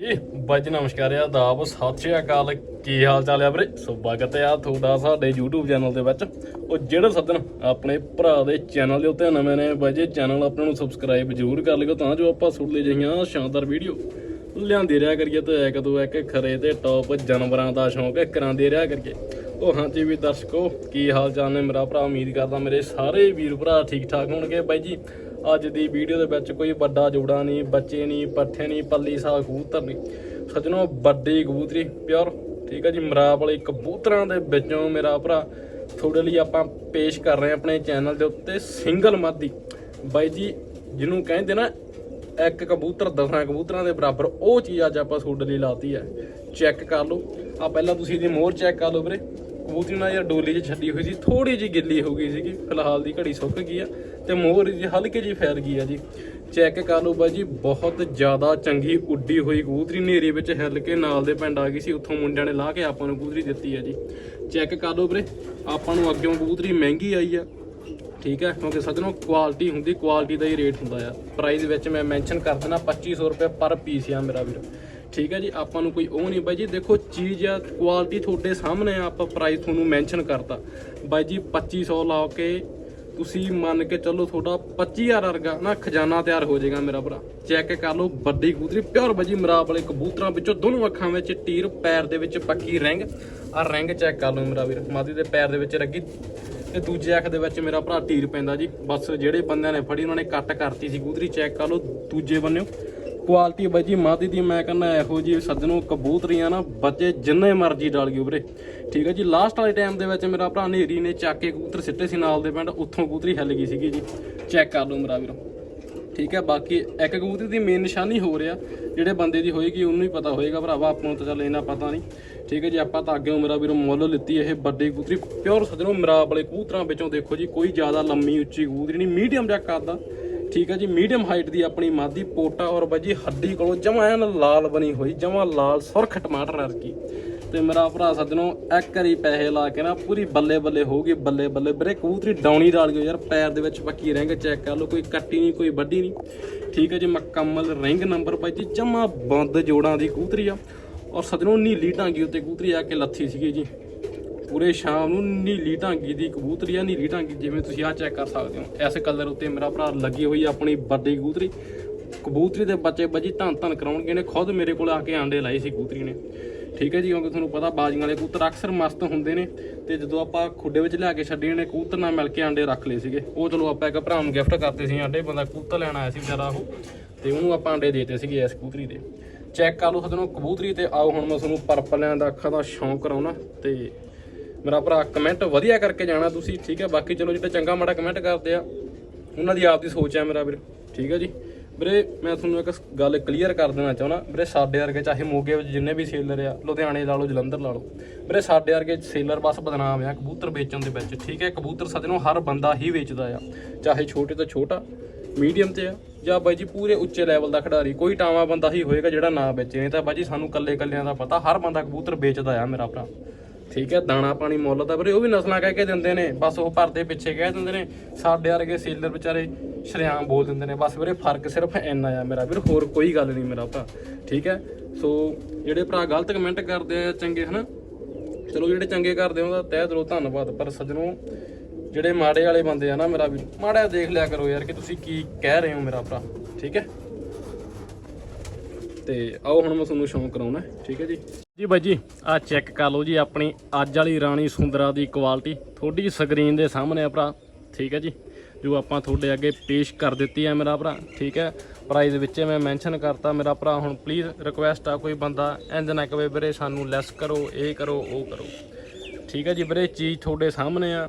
ਜੀ ਬਾਜੀ ਨਮਸਕਾਰ ਆ ਦਾਬ ਸਤਿ ਸ਼੍ਰੀ ਅਕਾਲ। ਕੀ ਹਾਲ ਚਾਲ ਆ ਵੀਰੇ? ਸਵਾਗਤ ਆ ਤੁਹਾਡਾ ਸਾਡੇ YouTube ਚੈਨਲ ਦੇ ਵਿੱਚ। ਉਹ ਜਿਹੜੇ ਸੱਜਣ ਆਪਣੇ ਭਰਾ ਦੇ ਚੈਨਲ ਦੇ ਉੱਤੇ ਨਵੇਂ ਨੇ ਬਾਜੀ ਚੈਨਲ ਆਪਣੇ ਨੂੰ ਸਬਸਕ੍ਰਾਈਬ ਜ਼ਰੂਰ ਕਰ ਲਿਓ ਤਾਂ ਜੋ ਆਪਾਂ ਸੁਣ ਲਈ ਜਿਹੀਆਂ ਸ਼ਾਨਦਾਰ ਵੀਡੀਓ ਲਿਆਂਦੇ ਰਿਹਾ ਕਰੀਏ ਤੇ ਇੱਕ ਦੋ ਇੱਕ ਖਰੇ ਤੇ ਟੌਪ ਜਾਨਵਰਾਂ ਦਾ ਸ਼ੌਂਕ ਕਰਾਂਦੇ ਰਿਹਾ ਕਰੀਏ। ਉਹ ਹਾਂਜੀ ਵੀ ਦਰਸ਼ਕੋ, ਕੀ ਹਾਲ ਚਾਲ ਨੇ ਮੇਰਾ ਭਰਾ? ਉਮੀਦ ਕਰਦਾ ਮੇਰੇ ਸਾਰੇ ਵੀਰ ਭਰਾ ਠੀਕ ਠਾਕ ਹੋਣਗੇ ਬਾਈ ਜੀ। ਅੱਜ ਦੀ ਵੀਡੀਓ ਦੇ ਵਿੱਚ ਕੋਈ ਵੱਡਾ ਜੋੜਾ ਨਹੀਂ, ਬੱਚੇ ਨਹੀਂ, ਪੱਠੇ ਨਹੀਂ, ਪੱਲੀ ਸਾ ਕਬੂਤਰ ਨਹੀਂ। ਸੱਜਣੋ, ਵੱਡੀ ਕਬੂਤਰੀ, ਪਿਓਰ, ਠੀਕ ਹੈ ਜੀ? ਮਰਾਬ ਵਾਲੇ ਕਬੂਤਰਾਂ ਦੇ ਵਿੱਚੋਂ ਮੇਰਾ ਭਰਾ, ਤੁਹਾਡੇ ਲਈ ਆਪਾਂ ਪੇਸ਼ ਕਰ ਰਹੇ ਆਪਣੇ ਚੈਨਲ ਦੇ ਉੱਤੇ ਸਿੰਗਲ ਮਾਦੀ। ਬਾਈ ਜੀ, ਜਿਹਨੂੰ ਕਹਿੰਦੇ ਨਾ, ਇੱਕ ਕਬੂਤਰ, ਦਸਾਂ ਕਬੂਤਰਾਂ ਦੇ ਬਰਾਬਰ, ਉਹ ਚੀਜ਼ ਅੱਜ ਆਪਾਂ ਤੁਹਾਡੇ ਲਈ ਲਾਤੀ ਹੈ। ਚੈੱਕ ਕਰ ਲਓ। ਆ ਪਹਿਲਾਂ ਤੁਸੀਂ ਇਹਦੀ ਮੋਹਰ ਚੈੱਕ ਕਰ ਲਓ ਵੀਰੇ। ਕਬੂਤਰੀ ਨਾਲ ਯਾਰ ਡੋਲੀ 'ਚ ਛੱਡੀ ਹੋਈ ਸੀ ਥੋੜੀ ਜਿਹੀ ਗਿੱਲੀ ਹੋ ਗਈ ਸੀਗੀ। ਫਿਲਹਾਲ ਦੀ ਘੜੀ ਸੁੱਕ ਗਈ ਆ। ਤੇ ਮੋਹਰ ਜੀ ਹਲਕੇ ਜਿਹੀ ਫੈਲ ਗਈ ਆ ਜੀ। ਚੈੱਕ ਕਰ ਲਓ ਬਾਈ ਜੀ, ਬਹੁਤ ਜ਼ਿਆਦਾ ਚੰਗੀ ਉੱਡੀ ਹੋਈ ਕਬੂਤਰੀ। ਨੇਰੀ ਵਿੱਚ ਹਿੱਲ ਕੇ ਨਾਲ ਦੇ ਪਿੰਡ ਆ ਗਈ ਸੀ, ਉੱਥੋਂ ਮੁੰਡਿਆਂ ਨੇ ਲਾ ਕੇ ਆਪਾਂ ਨੂੰ ਕਬੂਤਰੀ ਦਿੱਤੀ ਆ ਜੀ। ਚੈੱਕ ਕਰ ਲਓ ਵੀਰੇ, ਆਪਾਂ ਨੂੰ ਅੱਗਿਓਂ ਕਬੂਤਰੀ ਮਹਿੰਗੀ ਆਈ ਆ। ਠੀਕ ਹੈ ਕਿਉਂਕਿ ਸੱਜਣੋ ਕੁਆਲਿਟੀ ਹੁੰਦੀ ਕੁਆਲਿਟੀ ਦਾ ਹੀ ਰੇਟ ਹੁੰਦਾ ਆ। ਪ੍ਰਾਈਸ ਵਿੱਚ ਮੈਂ ਮੈਂਸ਼ਨ ਕਰ ਦੇਣਾ 2500 ਰੁਪਏ ਪਰ ਪੀਸ ਆ ਮੇਰਾ ਵੀਰ। ਠੀਕ ਹੈ ਜੀ, ਆਪਾਂ ਨੂੰ ਕੋਈ ਉਹ ਨਹੀਂ ਬਾਈ ਜੀ, ਦੇਖੋ ਚੀਜ਼ ਆ ਕੁਆਲਿਟੀ ਤੁਹਾਡੇ ਸਾਹਮਣੇ ਆ, ਆਪਾਂ ਪ੍ਰਾਈਸ ਤੁਹਾਨੂੰ ਮੈਂਸ਼ਨ ਕਰਤਾ। ਬਾਈ ਜੀ 2500 ਲਾ ਕੇ ਤੁਸੀਂ ਮੰਨ ਕੇ ਚੱਲੋ ਤੁਹਾਡਾ 25000 ਵਰਗਾ ਨਾ ਖਜ਼ਾਨਾ ਤਿਆਰ ਹੋ ਜਾਏਗਾ ਮੇਰਾ ਭਰਾ। ਚੈੱਕ ਕਰ ਲਓ, ਵੱਡੀ ਕਬੂਤਰੀ, ਪਿਓਰ ਬਾਜੀ ਮਰਾਬ ਵਾਲੇ ਕਬੂਤਰਾਂ ਵਿੱਚੋਂ ਦੋਨੋਂ ਅੱਖਾਂ ਵਿੱਚ ਟੀਰ ਪੈਰ ਦੇ ਵਿੱਚ ਪੱਕੀ ਰਿੰਗ। ਆ ਰਿੰਗ ਚੈੱਕ ਕਰ ਲਓ ਮੇਰਾ ਵੀਰ, ਮਾਦੀ ਦੇ ਪੈਰ ਦੇ ਵਿੱਚ ਰੱਗੀ ਤੇ ਦੂਜੇ ਅੱਖ ਦੇ ਵਿੱਚ ਮੇਰਾ ਭਰਾ ਟੀਰ ਪੈਂਦਾ ਜੀ। ਬਸ ਜਿਹੜੇ ਬੰਦਿਆਂ ਨੇ ਫੜੀ, ਉਹਨਾਂ ਨੇ ਕੱਟ ਕਰਤੀ ਸੀ ਕਬੂਤਰੀ, ਚੈੱਕ ਕਰ ਲਓ ਦੂਜੇ ਬੰਨਿਓ। ਕੁਆਲਿਟੀ ਬਾਈ ਜੀ, ਮਾਦੀ ਦੀ ਮੈਂ ਕਹਿੰਦਾ ਇਹੋ ਜੀ ਸੱਜਣੋ ਕਬੂਤਰੀਆਂ ਨਾ ਬੱਚੇ ਜਿੰਨੇ ਮਰਜ਼ੀ ਡਾਲ ਗਏ ਵੀਰੇ। ਠੀਕ ਹੈ ਜੀ ਲਾਸਟ ਵਾਲੇ ਟਾਈਮ ਦੇ ਵਿੱਚ ਮੇਰਾ ਭਰਾ ਨੇਰੀ ਨੇ ਚੱਕ ਕੇ ਕਬੂਤਰ ਸਿੱਟੇ ਸੀ ਨਾਲ ਦੇ ਪਿੰਡ, ਉੱਥੋਂ ਕਬੂਤਰੀ ਹਿੱਲ ਗਈ ਸੀਗੀ ਜੀ। ਚੈੱਕ ਕਰ ਲਓ ਮੇਰਾ ਵੀਰੋ। ਠੀਕ ਹੈ ਬਾਕੀ ਇੱਕ ਕਬੂਤਰੀ ਦੀ ਮੇਨ ਨਿਸ਼ਾਨੀ ਹੋ ਰਿਹਾ, ਜਿਹੜੇ ਬੰਦੇ ਦੀ ਹੋਏਗੀ, ਉਹਨੂੰ ਹੀ ਪਤਾ ਹੋਏਗਾ ਭਰਾਵਾ, ਆਪਾਂ ਨੂੰ ਤਾਂ ਚੱਲ ਇਹਨਾਂ ਪਤਾ ਨਹੀਂ। ਠੀਕ ਹੈ ਜੀ, ਆਪਾਂ ਤਾਂ ਅੱਗੇ ਮੇਰਾ ਵੀਰੋ ਮੁੱਲ ਲਿੱਤੀ ਇਹ ਵੱਡੀ ਕਬੂਤਰੀ ਪਿਓਰ ਸੱਜਣੋ ਮਰਾਬ ਵਾਲੇ ਕਬੂਤਰਾਂ ਵਿੱਚੋਂ ਦੇਖੋ ਜੀ, ਕੋਈ ਜ਼ਿਆਦਾ ਲੰਮੀ ਉੱਚੀ ਕਬੂਤਰੀ ਨਹੀਂ ਮੀਡੀਅਮ ਜਿਹਾ ਕਰਦਾ। ਠੀਕ ਹੈ ਜੀ ਮੀਡੀਅਮ ਹਾਈਟ ਦੀ ਆਪਣੀ ਮਾਦੀ ਪੋਟਾ ਔਰ ਬਾਜੀ ਹੱਡੀ ਕੋਲੋਂ ਜਮਾ ਐਨ ਲਾਲ ਬਣੀ ਹੋਈ, ਜਮਾ ਲਾਲ ਸੁਰਖ ਟਮਾਟਰ ਵਰਗੀ। ਤੇ ਮੇਰਾ ਭਰਾ ਸੱਜਣੋ, ਇੱਕ ਵਾਰੀ ਪੈਸੇ ਲਾ ਕੇ ਨਾ ਪੂਰੀ ਬੱਲੇ ਬੱਲੇ ਹੋਊਗੀ, ਬੱਲੇ ਬੱਲੇ ਵੀਰੇ, ਕਬੂਤਰੀ ਡਾਉਣੀ ਡਾਲ ਗਈ ਯਾਰ, ਪੈਰ ਦੇ ਵਿੱਚ ਪੱਕੀ ਰਿੰਗ ਚੈੱਕ ਕਰ ਲਓ, ਕੋਈ ਕੱਟੀ ਨਹੀਂ, ਕੋਈ ਵੱਡੀ ਨਹੀਂ। ਠੀਕ ਹੈ ਜੀ, ਮੁਕੰਮਲ ਰਿੰਗ ਨੰਬਰ ਭਾਈ ਜੀ ਜਮਾ ਬੰਦ ਜੋੜਾਂ ਦੀ ਕਬੂਤਰੀ ਆ। ਔਰ ਸੱਜਣੋ, ਨੀਲੀ ਢਾਂਗੀ ਉੱਤੇ ਕਬੂਤਰੀ ਆ ਕੇ ਲੱਥੀ ਸੀਗੀ ਜੀ। ਪੂਰੇ ਸ਼ਾਮ ਨੂੰ ਨੀਲੀ ਢਾਂਗੀ ਦੀ ਕਬੂਤਰੀ ਆ ਨੀਲੀ ਢਾਂਗੀ ਜਿਵੇਂ ਤੁਸੀਂ ਆ ਚੈੱਕ ਕਰ ਸਕਦੇ ਹੋ। ਇਸ ਕਲਰ ਉੱਤੇ ਮੇਰਾ ਭਰਾ ਲੱਗੀ ਹੋਈ ਆ ਆਪਣੀ ਵੱਡੀ ਕਬੂਤਰੀ। ਕਬੂਤਰੀ ਦੇ ਬੱਚੇ ਬੱਜੀ ਧੰਨ ਧੰਨ ਕਰਾਉਣਗੇ ਨੇ ਖੁਦ ਮੇਰੇ ਕੋਲ ਆ ਕੇ ਆਂਡੇ ਲਾਏ ਸੀ ਕਬੂਤਰੀ ਨੇ। ਠੀਕ ਹੈ ਜੀ, ਕਿਉਂਕਿ ਤੁਹਾਨੂੰ ਪਤਾ ਬਾਜ਼ੀਆਂ ਵਾਲੇ ਕਬੂਤਰ ਅਕਸਰ ਮਸਤ ਹੁੰਦੇ ਨੇ ਤੇ ਜਦੋਂ ਆਪਾਂ ਖੁੱਡੇ ਵਿੱਚ ਲਿਆ ਕੇ ਛੱਡੇ ਨੇ ਕਬੂਤਰ ਨਾਲ ਮਿਲ ਕੇ ਆਂਡੇ ਰੱਖ ਲਏ ਸੀਗੇ। ਉਹ ਚਲੋ ਆਪਾਂ ਇੱਕ ਭਰਾ ਨੂੰ ਗਿਫਟ ਕਰਤੇ ਸੀ ਆਂਡੇ, ਬੰਦਾ ਕਬੂਤਰ ਲੈਣ ਆਇਆ ਸੀ ਵਿਚਾਰਾ ਉਹ, ਤੇ ਉਹਨੂੰ ਆਪਾਂ ਆਂਡੇ ਦੇਤੇ ਸੀਗੇ ਇਸ ਕਬੂਤਰੀ ਦੇ। ਚੈੱਕ ਕਰ ਲਓ ਸਦਨੋਂ ਕਬੂਤਰੀ ਤੇ ਆਓ, ਹੁਣ ਮੈਂ ਤੁਹਾਨੂੰ ਪਰਪਲਿਆਂ ਦਾ ਅੱਖਾਂ ਦਾ ਸ਼ੌਂਕ ਕਰਾਉਣਾ ਤੇ ਮੇਰਾ ਭਰਾ ਕਮੈਂਟ ਵਧੀਆ ਕਰਕੇ ਜਾਣਾ ਤੁਸੀਂ, ਠੀਕ ਹੈ? ਬਾਕੀ ਚਲੋ ਜਿਹੜੇ ਚੰਗਾ ਮਾੜਾ ਕਮੈਂਟ ਕਰਦੇ ਆ, ਉਹਨਾਂ ਦੀ ਆਪ ਦੀ ਸੋਚ ਹੈ ਮੇਰਾ ਵੀਰ, ਠੀਕ ਹੈ ਜੀ? ਵੀਰੇ, ਮੈਂ ਤੁਹਾਨੂੰ ਇੱਕ ਗੱਲ ਕਲੀਅਰ ਕਰ ਦੇਣਾ ਚਾਹੁੰਦਾ, ਵੀਰੇ ਸਾਡੇ ਵਰਗੇ ਚਾਹੇ ਮੋਗੇ ਵਿੱਚ ਜਿੰਨੇ ਵੀ ਸੇਲਰ ਆ, ਲੁਧਿਆਣੇ ਲਾ ਲਓ, ਜਲੰਧਰ ਲਾ ਲਓ, ਵੀਰੇ ਸਾਡੇ ਵਰਗੇ ਸੇਲਰ ਬਸ ਬਦਨਾਮ ਆ, ਕਬੂਤਰ ਵੇਚਣ ਦੇ ਵਿੱਚ, ਠੀਕ ਹੈ? ਕਬੂਤਰ ਸੱਜਣੋਂ ਹਰ ਬੰਦਾ ਹੀ ਵੇਚਦਾ ਆ, ਚਾਹੇ ਛੋਟੇ ਤੋਂ ਛੋਟਾ ਮੀਡੀਅਮ ਤੇ ਆ, ਜਾਂ ਬਾਈ ਜੀ ਪੂਰੇ ਉੱਚੇ ਲੈਵਲ ਦਾ ਖਿਡਾਰੀ, ਕੋਈ ਟਾਵਾ ਬੰਦਾ ਹੀ ਹੋਏਗਾ ਜਿਹੜਾ ਨਾ ਵੇਚੇ, ਨਹੀਂ ਤਾਂ ਬਾਈ ਜੀ ਸਾਨੂੰ ਕੱਲੇ ਕੱਲਿਆਂ ਦਾ ਪਤਾ, ਹਰ ਬੰਦਾ ਕਬੂਤਰ ਵੇਚਦਾ ਆ ਮੇਰਾ ਭਰਾ। ਠੀਕ ਹੈ, ਦਾਣਾ ਪਾਣੀ ਮੁੱਲ ਦਾ ਵੀਰੇ ਉਹ ਵੀ ਨਸਲਾਂ ਕਹਿ ਕੇ ਦਿੰਦੇ ਨੇ, ਬਸ ਉਹ ਪਰਦੇ ਪਿੱਛੇ ਕਹਿ ਦਿੰਦੇ ਨੇ, ਸਾਡੇ ਵਰਗੇ ਸੇਲਰ ਵਿਚਾਰੇ ਸ਼ਰਿਆਮ ਬੋਲ ਦਿੰਦੇ ਨੇ, ਬਸ ਵੀਰੇ ਫ਼ਰਕ ਸਿਰਫ ਇੰਨਾ ਆ ਮੇਰਾ ਵੀਰ, ਹੋਰ ਕੋਈ ਗੱਲ ਨਹੀਂ ਮੇਰਾ ਭਰਾ, ਠੀਕ ਹੈ, ਸੋ ਜਿਹੜੇ ਭਰਾ ਗਲਤ ਕਮੈਂਟ ਕਰਦੇ ਆ ਚੰਗੇ, ਹਨਾ? ਚਲੋ ਜਿਹੜੇ ਚੰਗੇ ਕਰਦੇ ਆ, ਉਹਦਾ ਤਹਿ ਦਿਲੋਂ ਧੰਨਵਾਦ, ਪਰ ਸੱਜਣੋ, ਜਿਹੜੇ ਮਾੜੇ ਵਾਲੇ ਬੰਦੇ ਆ ਨਾ ਮੇਰਾ ਵੀ ਮਾੜਾ ਦੇਖ ਲਿਆ ਕਰੋ ਯਾਰ ਕਿ ਤੁਸੀਂ ਕੀ ਕਹਿ ਰਹੇ ਹੋ ਮੇਰਾ ਭਰਾ, ਠੀਕ ਹੈ? ਤੇ ਆਓ ਹੁਣ ਮੈਂ ਤੁਹਾਨੂੰ ਸ਼ੌਂਕ ਕਰਾਉਣਾ, ਠੀਕ ਹੈ ਜੀ? ਜੀ ਬਾਈ ਜੀ ਆ ਚੈੱਕ ਕਰ ਲਓ ਜੀ ਆਪਣੀ ਅੱਜ ਵਾਲੀ ਰਾਣੀ ਸੁੰਦਰਾ ਦੀ ਕੁਆਲਿਟੀ ਥੋੜੀ ਸਕਰੀਨ ਦੇ ਸਾਹਮਣੇ ਆ ਭਰਾ, ਠੀਕ ਹੈ ਜੀ? ਜੋ ਆਪਾਂ ਤੁਹਾਡੇ ਅੱਗੇ ਪੇਸ਼ ਕਰ ਦਿੱਤੀ ਹੈ ਮੇਰਾ ਭਰਾ, ਠੀਕ ਹੈ? ਪ੍ਰਾਈਸ ਵਿੱਚ ਮੈਂ ਮੈਂਸ਼ਨ ਕਰਤਾ ਮੇਰਾ ਭਰਾ, ਹੁਣ ਪਲੀਜ਼ ਰਿਕੁਐਸਟ ਆ ਕੋਈ ਬੰਦਾ ਇੰਜ ਨਾ ਕਵੇ ਵੀਰੇ ਸਾਨੂੰ ਲੈਸ ਕਰੋ, ਇਹ ਕਰੋ, ਉਹ ਕਰੋ। ਠੀਕ ਹੈ ਜੀ ਵੀਰੇ ਚੀਜ਼ ਤੁਹਾਡੇ ਸਾਹਮਣੇ ਆ।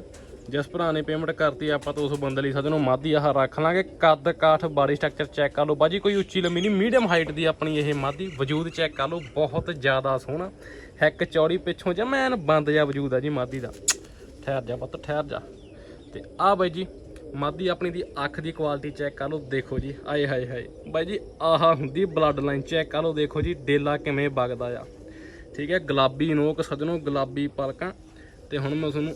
ਜਿਸ ਭਰਾ ਨੇ ਪੇਮੈਂਟ ਕਰਤੀ, ਆਪਾਂ ਤਾਂ ਉਸ ਬੰਦੇ ਲਈ ਸਦਨੋਂ ਮਾਦੀ ਆਹ ਰੱਖ ਲਾਂਗੇ। ਕੱਦ, ਕਾਠ ਬਾਡੀ ਸਟਰਕਚਰ ਚੈੱਕ ਕਰ ਲਓ। ਬਾਜੀ, ਕੋਈ ਉੱਚੀ ਲੰਮੀ ਨਹੀਂ ਮੀਡੀਅਮ ਹਾਈਟ ਦੀ ਆਪਣੀ ਇਹ ਮਾਦੀ। ਵਜੂਦ ਚੈੱਕ ਕਰ ਲਓ, ਬਹੁਤ ਜ਼ਿਆਦਾ ਸੋਹਣਾ। ਹੈਕ ਚੌੜੀ ਪਿੱਛੋਂ ਜਮੈਨ ਬੰਦ ਜਾ ਵਜੂਦ ਆ ਜੀ ਮਾਦੀ ਦਾ। ਠਹਿਰ ਜਾ ਪੁੱਤ, ਠਹਿਰ ਜਾ। ਤੇ ਆ ਬਾਈ ਜੀ, ਮਾਦੀ ਆਪਣੀ ਦੀ ਅੱਖ ਦੀ ਕੁਆਲਿਟੀ ਚੈੱਕ ਕਰ ਲਓ। ਦੇਖੋ ਜੀ, ਆਏ ਹਾਏ ਹਾਏ। ਬਾਈ ਜੀ, ਆਹ ਹੁੰਦੀ ਬਲੱਡ ਲਾਈਨ ਚੈੱਕ ਕਰ ਲਓ। ਦੇਖੋ ਜੀ, ਡੇਲਾ ਕਿਵੇਂ ਵਗਦਾ ਆ। ਠੀਕ ਹੈ, ਗੁਲਾਬੀ ਨੋਕ ਸਜਣੋ, ਗੁਲਾਬੀ ਪਲਕਾਂ। ਤੇ ਹੁਣ ਮੈਂ ਤੁਹਾਨੂੰ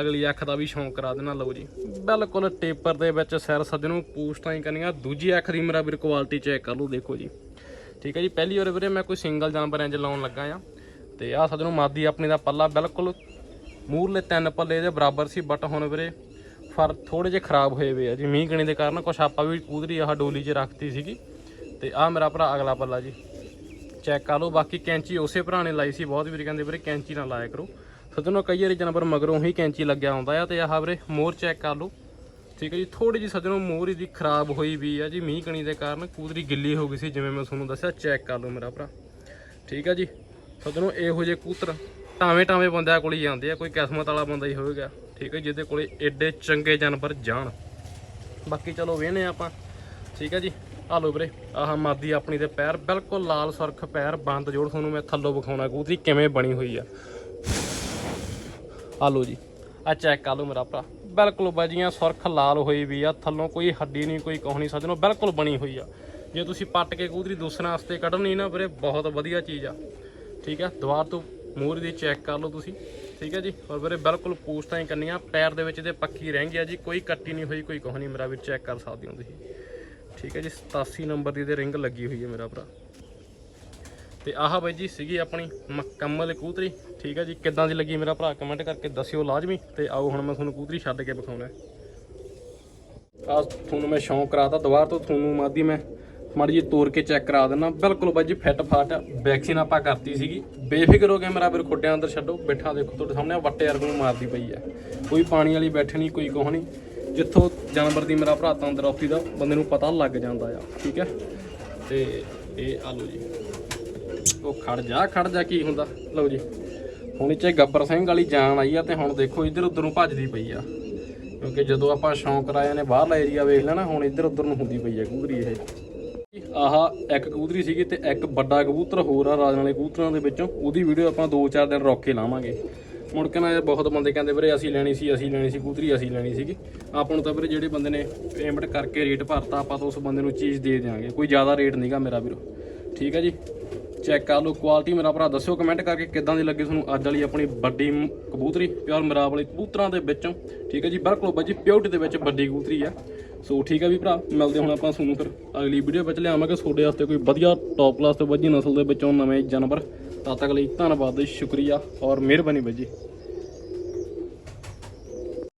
ਅਗਲੀ ਅੱਖ ਦਾ ਵੀ ਸ਼ੌਂਕ ਕਰਾ ਦੇਣਾ, ਲਓ ਜੀ। ਬਿਲਕੁਲ ਟੇਪਰ ਦੇ ਵਿੱਚ ਸਿਰ ਸਜਣੋ ਪੂਛ ਤਾਂ ਹੀ ਕਰਨੀਆਂ, ਦੂਜੀ ਅੱਖ ਦੀ ਮੇਰਾ ਵੀਰ ਕੁਆਲਿਟੀ ਚੈੱਕ ਕਰ ਲਓ, ਦੇਖੋ ਜੀ। ਠੀਕ ਹੈ ਜੀ, ਪਹਿਲੀ ਵਾਰ ਵੀਰੇ ਮੈਂ ਕੋਈ ਸਿੰਗਲ ਜਾਨਵਰ ਇੰਜ ਲਾਉਣ ਲੱਗਾ ਆ। ਤੇ ਆਹ ਸੱਜਣੋ ਮਾਦੀ ਆਪਣੀ ਦਾ ਪੱਲਾ ਬਿਲਕੁਲ ਮੂਰਲੇ ਤਿੰਨ ਪੱਲੇ ਦੇ ਬਰਾਬਰ ਸੀ ਬਟ ਹੁਣ ਵੀਰੇ ਫਰ ਥੋੜੇ ਜਿਹੇ ਖਰਾਬ ਹੋਏ ਵੇ ਆ ਜੀ। ਮੀਂਹ ਕਣੀ ਦੇ ਕਾਰਨ ਕੁਛ ਆਪਾਂ ਵੀ ਕੂਦਰੀ ਆਹ ਡੋਲੀ 'ਚ ਰੱਖਤੀ ਸੀਗੀ। ਤੇ ਆਹ ਮੇਰਾ ਭਰਾ ਅਗਲਾ ਪੱਲਾ ਜੀ। ਚੈੱਕ ਕਰ ਲਓ, ਬਾਕੀ ਕੈਂਚੀ ਉਸੇ ਭਰਾ ਨੇ ਲਾਈ ਸੀ, ਬਹੁਤ ਵੀਰੇ ਕਹਿੰਦੇ ਵੀਰੇ ਕੈਂਚੀ ਨਾਲ ਲਾਇਆ ਕਰੋ। ਸੱਜਣੋ, ਕਈ ਵਾਰੀ ਜਾਨਵਰ ਮਗਰੋਂ ਹੀ ਕੈਂਚੀ ਲੱਗਿਆ ਹੁੰਦਾ ਆ ਤੇ ਆਹ ਵੀਰੇ, ਮੋਰ ਚੈੱਕ ਕਰ ਲਓ। ਠੀਕ ਹੈ ਜੀ ਥੋੜੀ ਜਿਹੀ ਸੱਜਣੋ, ਮੋਰ ਇਹਦੀ ਖਰਾਬ ਹੋਈ ਵੀ ਆ ਜੀ, ਮੀਂਹ ਕਣੀ ਦੇ ਕਾਰਨ ਕੂਦਰੀ ਗਿੱਲੀ ਹੋ ਗਈ ਸੀ, ਜਿਵੇਂ ਮੈਂ ਤੁਹਾਨੂੰ ਦੱਸਿਆ ਚੈੱਕ ਕਰ ਲਓ ਮੇਰਾ ਭਰਾ। ਠੀਕ ਹੈ ਜੀ, ਸੱਜਣੋ, ਇਹੋ ਜਿਹੇ ਕੂਤਰ ਟਾਵੇਂ ਟਾਵੇਂ ਬੰਦਿਆਂ ਕੋਲ ਹੀ ਜਾਂਦੇ ਆ, ਕੋਈ ਕਿਸਮਤ ਵਾਲਾ ਬੰਦਾ ਹੀ ਹੋਵੇਗਾ। ਠੀਕ ਹੈ ਜਿਹਦੇ ਕੋਲੇ ਐਡੇ ਚੰਗੇ ਜਾਨਵਰ ਜਾਣ। ਬਾਕੀ ਚਲੋ ਵੇਹਨੇ ਆਪਾਂ। ਠੀਕ ਹੈ ਜੀ, ਆ ਲੋ ਵੀਰੇ, ਆਹ ਮਾਦੀ ਆਪਣੀ ਦੇ ਪੈਰ, ਬਿਲਕੁਲ ਲਾਲ ਸੁਰਖ ਪੈਰ, ਬੰਦ ਜੋੜ ਤੁਹਾਨੂੰ ਮੈਂ ਥੱਲੋਂ ਵਿਖਾਉਣਾ, ਕੂਤਰੀ ਕਿਵੇਂ ਬਣੀ ਹੋਈ ਆ। ਆ ਲੋ ਜੀ। ਆ ਚੈੱਕ ਕਰ ਲਓ ਮੇਰਾ ਭਰਾ। ਬਿਲਕੁਲ ਬਾਜੀਆਂ ਸੁਰਖ ਲਾਲ ਹੋਈ ਵੀ ਆ, ਥੱਲੋਂ ਕੋਈ ਹੱਡੀ ਨਹੀਂ, ਕੋਈ ਕੁਛ ਨਹੀਂ ਸੱਜਣੋ ਬਿਲਕੁਲ ਬਣੀ ਹੋਈ ਆ। ਜੇ ਤੁਸੀਂ ਪੱਟ ਕੇ ਕੂਦਰੀ ਦੂਸਰੇ ਵਾਸਤੇ ਕੱਢਣੀ ਨਾ ਵੀਰੇ, ਬਹੁਤ ਵਧੀਆ ਚੀਜ਼ ਆ। ਠੀਕ ਆ ਦੁਬਾਰ ਤੋਂ ਮੂਹਰੇ ਦੀ ਚੈੱਕ ਕਰ ਲਓ ਤੁਸੀਂ। ਠੀਕ ਹੈ ਜੀ ਔਰ ਵੀਰੇ ਬਿਲਕੁਲ ਪੂਛਤਾਂ ਹੀ ਕੰਨੀਆਂ, ਪੈਰ ਦੇ ਵਿੱਚ ਇਹਦੇ ਪੱਕੀ ਰਹਿ ਗਿਆ ਜੀ, ਕੋਈ ਕੱਟੀ ਨਹੀਂ ਹੋਈ, ਕੋਈ ਕੁਛ ਨਹੀਂ, ਮੇਰਾ ਵੀ ਚੈੱਕ ਕਰ ਸਕਦੇ ਹੋ ਤੁਸੀਂ। ਠੀਕ ਹੈ ਜੀ 87 ਨੰਬਰ ਦੀ ਇਹਦੇ ਰਿੰਗ ਲੱਗੀ ਹੋਈ ਹੈ ਮੇਰਾ ਭਰਾ। ਤੇ ਆਹ ਬਾਈ ਜੀ ਸੀਗੀ ਆਪਣੀ ਮੁਕੰਮਲ ਕੂਤਰੀ। ਠੀਕ ਹੈ ਜੀ, ਕਿੱਦਾਂ ਦੀ ਲੱਗੀ ਮੇਰਾ ਭਰਾ ਕਮੈਂਟ ਕਰਕੇ ਦੱਸਿਓ ਲਾਜ਼ਮੀ ਤੇ ਆਓ ਹੁਣ ਮੈਂ ਤੁਹਾਨੂੰ ਕੂਤਰੀ ਛੱਡ ਕੇ ਵਿਖਾਉਣਾ। ਆ ਤੁਹਾਨੂੰ ਮੈਂ ਸ਼ੌਂਕ ਕਰਾਤਾ, ਦੁਬਾਰਾ ਤੋਂ ਤੁਹਾਨੂੰ ਮਾਦੀ ਮੈਂ ਮਾੜੀ ਜੀ ਤੋੜ ਕੇ ਚੈੱਕ ਕਰਾ ਦਿੰਦਾ ਬਿਲਕੁਲ ਬਾਈ ਜੀ ਫਿੱਟ ਫਾਟ ਵੈਕਸੀਨ ਆਪਾਂ ਕਰਤੀ ਸੀਗੀ। ਬੇਫਿਕਰ ਹੋ ਕੇ ਮੇਰਾ ਵੀਰ ਖੁੱਡਿਆਂ ਅੰਦਰ ਛੱਡੋ, ਬੈਠਾ ਦੇਖੋ ਤੁਹਾਡੇ ਸਾਹਮਣੇ, ਆਹ ਵੱਟੇ ਵਰਗੂ ਨੂੰ ਮਾਰਦੀ ਪਈ ਆ। ਕੋਈ ਪਾਣੀ ਵਾਲੀ ਬੈਠਣੀ ਕੋਈ ਕੁਛ ਨਹੀਂ। ਜਿੱਥੋਂ ਜਾਨਵਰ ਦੀ ਮੇਰਾ ਭਰਾ ਤੰਦਰੁਸਤੀ ਦਾ, ਬੰਦੇ ਨੂੰ ਪਤਾ ਲੱਗ ਜਾਂਦਾ ਆ। ਠੀਕ ਹੈ ਤੇ ਇਹ ਆਲੂ ਜੀ। ਉਹ ਖੜ ਜਾ ਖੜ ਜਾ, ਕੀ ਹੁੰਦਾ? ਲਓ ਜੀ। ਹੁਣ ਇੱਥੇ ਗੱਬਰ ਸਿੰਘ ਵਾਲੀ ਜਾਨ ਆਈ ਆ ਤੇ ਹੁਣ ਦੇਖੋ ਇੱਧਰ ਉੱਧਰ ਨੂੰ ਭੱਜਦੀ ਪਈ ਆ। ਕਿਉਂਕਿ ਜਦੋਂ ਆਪਾਂ ਸ਼ੌਂਕ ਕਰਾਇਆ ਨੇ ਬਾਹਰਲਾ ਏਰੀਆ ਵੇਖ ਲੈਣਾ, ਹੁਣ ਇੱਧਰ ਉੱਧਰ ਨੂੰ ਹੁੰਦੀ ਪਈ ਆ ਕਬੂਤਰੀ ਇਹ। ਆਹ ਇੱਕ ਕਬੂਤਰੀ ਸੀਗੀ ਤੇ ਇੱਕ ਵੱਡਾ ਕਬੂਤਰ ਹੋਰ ਆ ਰਾਜਨ ਵਾਲੇ ਕਬੂਤਰਾਂ ਦੇ ਵਿੱਚੋਂ। ਉਹਦੀ ਵੀਡੀਓ ਆਪਾਂ 2-4 ਦਿਨ ਰੋਕ ਕੇ ਲਾਵਾਂਗੇ। ਮੁੜ ਕੇ ਨਾ ਇਹ ਬਹੁਤ ਬੰਦੇ ਕਹਿੰਦੇ ਵੀਰੇ ਅਸੀਂ ਲੈਣੀ ਸੀ, ਅਸੀਂ ਲੈਣੀ ਸੀ, ਕਬੂਤਰੀ ਅਸੀਂ ਲੈਣੀ ਸੀਗੀ। ਆਪਾਂ ਨੂੰ ਤਾਂ ਵੀਰੇ ਜਿਹੜੇ ਬੰਦੇ ਨੇ ਪੇਮੈਂਟ ਕਰਕੇ ਰੇਟ ਭਰਤਾ, ਆਪਾਂ ਤਾਂ ਉਸ ਬੰਦੇ ਨੂੰ ਚੀਜ਼ ਦੇ ਦਿਆਂਗੇ। ਕੋਈ ਜ਼ਿਆਦਾ ਰੇਟ ਨਹੀਂਗਾ ਮੇਰਾ ਵੀਰੋ। ਠੀਕ ਹੈ ਜੀ? ਚੈੱਕ ਕਰ ਲਓ ਕੁਆਲਿਟੀ ਮੇਰਾ ਭਰਾ ਦੱਸਿਓ ਕਮੈਂਟ ਕਰਕੇ ਕਿੱਦਾਂ ਦੀ ਲੱਗੀ ਤੁਹਾਨੂੰ ਅੱਜ ਵਾਲੀ ਆਪਣੀ ਵੱਡੀ ਕਬੂਤਰੀ, ਪਿਓਰ ਮਰਾਬ ਵਾਲੀ ਕਬੂਤਰਾਂ ਦੇ ਵਿੱਚੋਂ। ਠੀਕ ਹੈ ਜੀ, ਬਿਲਕੁਲ ਬੱਜੀ ਪਿਓਰਟੀ ਦੇ ਵਿੱਚ ਵੱਡੀ ਕਬੂਤਰੀ ਆ। ਸੋ ਠੀਕ ਹੈ ਵੀ ਭਰਾ, ਮਿਲਦੇ ਹੁਣ ਆਪਾਂ ਤੁਹਾਨੂੰ ਫਿਰ ਅਗਲੀ ਵੀਡੀਓ ਵਿੱਚ ਲਿਆਵਾਂਗੇ। ਤੁਹਾਡੇ ਵਾਸਤੇ ਕੋਈ ਵਧੀਆ ਟੌਪ ਕਲਾਸ ਤੇ ਵੱਜੀ ਨਸਲ ਦੇ ਵਿੱਚੋਂ ਨਵੇਂ ਜਾਨਵਰ। ਤਦ ਤੱਕ ਲਈ ਧੰਨਵਾਦ, ਸ਼ੁਕਰੀਆ ਔਰ ਮਿਹਰਬਾਨੀ ਬੱਜੀ